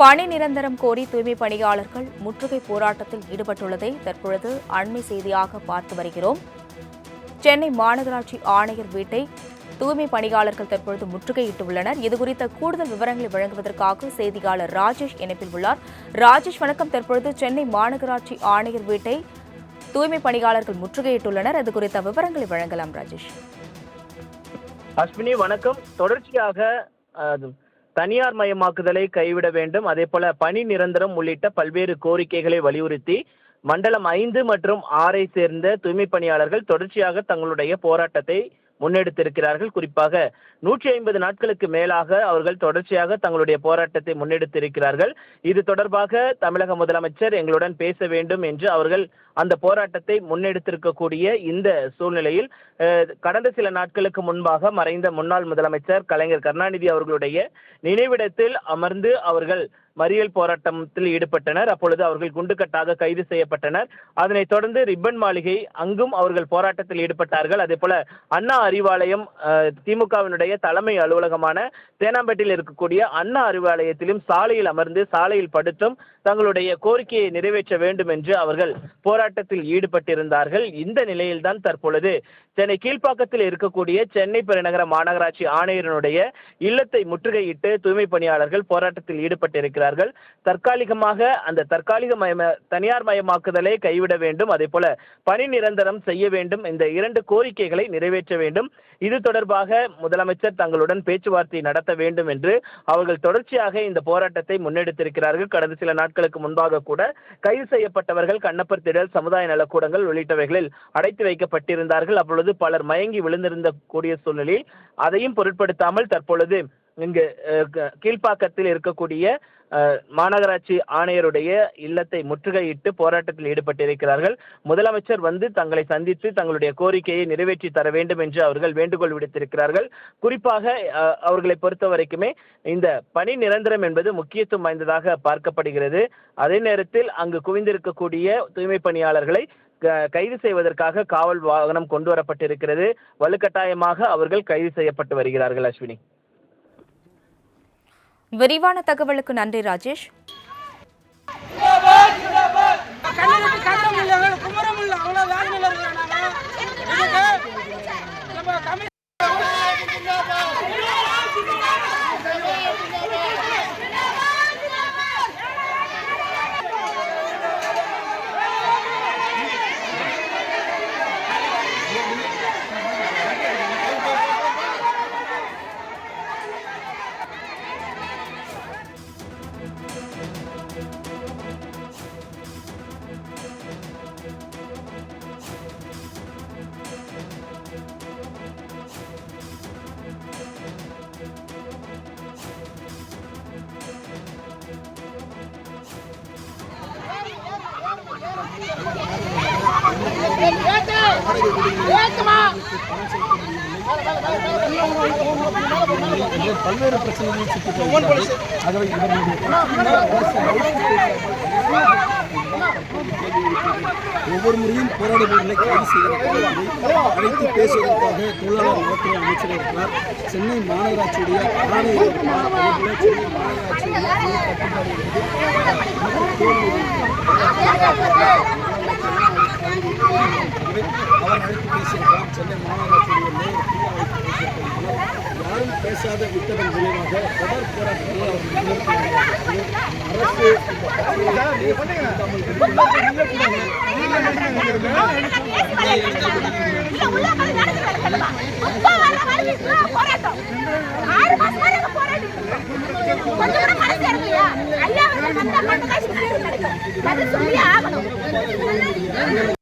பணி நிரந்தரம் கோரி தூய்மை பணியாளர்கள் முற்றுகை போராட்டத்தில் ஈடுபட்டுள்ளதை தற்பொழுது அண்மை செய்தியாக பார்த்து வருகிறோம். சென்னை மாநகராட்சி ஆணையர் வீட்டை தூய்மை பணியாளர்கள் தற்பொழுது முற்றுகையிட்டுள்ளனர். இதுகுறித்த கூடுதல் விவரங்களை வழங்குவதற்காக செய்தியாளர் ராஜேஷ் இணைப்பில் உள்ளார். ராஜேஷ் வணக்கம். தற்பொழுது சென்னை மாநகராட்சி ஆணையர் வீட்டை தூய்மை பணியாளர்கள் முற்றுகையிட்டுள்ளனர். அது குறித்த விவரங்களை வழங்கலாம் ராஜேஷ். அஸ்வினி வணக்கம். தொடர்ச்சியாக தனியார் மயமாக்குதலை கைவிட வேண்டும். அதே போல பணி நிரந்தரம் உள்ளிட்ட பல்வேறு கோரிக்கைகளை வலியுறுத்தி மண்டலம் ஐந்து மற்றும் ஆறை சேர்ந்த தூய்மை பணியாளர்கள் தொடர்ச்சியாக தங்களுடைய போராட்டத்தை முன்னெடுத்திருக்கிறார்கள். குறிப்பாக நூற்றி ஐம்பது நாட்களுக்கு மேலாக அவர்கள் தொடர்ச்சியாக தங்களுடைய போராட்டத்தை முன்னெடுத்திருக்கிறார்கள். இது தொடர்பாக தமிழக முதலமைச்சர் எங்களுடன் பேச வேண்டும் என்று அவர்கள் அந்த போராட்டத்தை முன்னெடுத்திருக்கக்கூடிய இந்த சூழ்நிலையில் கடந்த சில நாட்களுக்கு முன்பாக மறைந்த முன்னாள் முதலமைச்சர் கலைஞர் கருணாநிதி அவர்களுடைய நினைவிடத்தில் அமர்ந்து அவர்கள் மறியல் போராட்டத்தில் ஈடுபட்டனர். அப்பொழுது அவர்கள் குண்டுக்கட்டாக கைது செய்யப்பட்டனர். அதனைத் தொடர்ந்து ரிப்பன் மாளிகை அங்கும் அவர்கள் போராட்டத்தில் ஈடுபட்டார்கள். அதே போல அண்ணா அறிவாலயம் திமுகவினுடைய தலைமை அலுவலகமான தேனாம்பேட்டையில் இருக்கக்கூடிய அண்ணா அறிவாலயத்திலும் சாலையில் அமர்ந்து சாலையில் படுத்தும் தங்களுடைய கோரிக்கையை நிறைவேற்ற வேண்டும் என்று அவர்கள் போராட்டத்தில் ஈடுபட்டிருந்தார்கள். இந்த நிலையில்தான் தற்பொழுது சென்னை கீழ்ப்பாக்கத்தில் இருக்கக்கூடிய சென்னை பெருநகர மாநகராட்சி ஆணையரனுடைய இல்லத்தை முற்றுகையிட்டு தூய்மை பணியாளர்கள் போராட்டத்தில் ஈடுபட்டிருக்கிறார்கள் தற்காலிகமாக அந்த தற்காலிக மயம தனியார் மயமாக்குதலை கைவிட வேண்டும். அதே போல பணி நிரந்தரம் செய்ய வேண்டும். இந்த இரண்டு கோரிக்கைகளை நிறைவேற்ற வேண்டும். இது தொடர்பாக முதலமைச்சர் தங்களுடன் பேச்சுவார்த்தை நடத்த வேண்டும் என்று அவர்கள் தொடர்ச்சியாக இந்த போராட்டத்தை முன்னெடுத்திருக்கிறார்கள். கடந்த சில நாட்களுக்கு முன்பாக கூட கைது செய்யப்பட்டவர்கள் கண்ணப்பர் திடல் சமுதாய நலக்கூடங்கள் உள்ளிட்டவைகளில் அடைத்து வைக்கப்பட்டிருந்தார்கள். அப்பொழுது பலர் மயங்கி விழுந்திருந்த கூடிய சூழ்நிலையில் அதையும் பொருட்படுத்தாமல் தற்பொழுது இங்கு க- கீழ்ப்பாக்கத்தில் இருக்கக்கூடிய மாநகராட்சி ஆணையருடைய இல்லத்தை முற்றுகையிட்டு போராட்டத்தில் ஈடுபட்டிருக்கிறார்கள். முதலமைச்சர் வந்து தங்களை சந்தித்து தங்களுடைய கோரிக்கையை நிறைவேற்றி தர வேண்டும் என்று அவர்கள் வேண்டுகோள் விடுத்திருக்கிறார்கள். குறிப்பாக அவர்களை பொறுத்த வரைக்குமே இந்த பணி நிரந்தரம் என்பது முக்கியத்துவம் வாய்ந்ததாக பார்க்கப்படுகிறது. அதே நேரத்தில் அங்கு குவிந்திருக்கக்கூடிய தூய்மை பணியாளர்களை க- கைது செய்வதற்காக காவல் வாகனம் கொண்டு வரப்பட்டிருக்கிறது. வலுக்கட்டாயமாக அவர்கள் கைது செய்யப்பட்டு வருகிறார்கள் அஸ்வினி. விரிவான தகவலுக்கு நன்றி ராஜேஷ். பல்வேறு பிரச்சனைகளில் சிக்கிக் அதில் ஒவ்வொரு முறையும் போராடுபவர்களை கைது செய்வதற்காக அழைத்து பேசுவதற்காக தொழிலாளர் நலத்துறை அமைச்சர் இருக்கிறார் சென்னை மாநகராட்சியுடைய ஆணையர் இருக்கிறார் சென்னை மாநகராட்சியுடைய கட்டுப்பாடு அவர் அழைத்து பேசியிருக்கிறார் சென்னை மாநகராட்சியுடைய யாரும் பேசாத விட்டதன் தொடர் அவர் அரசு அது சொல்லி ஆகணும்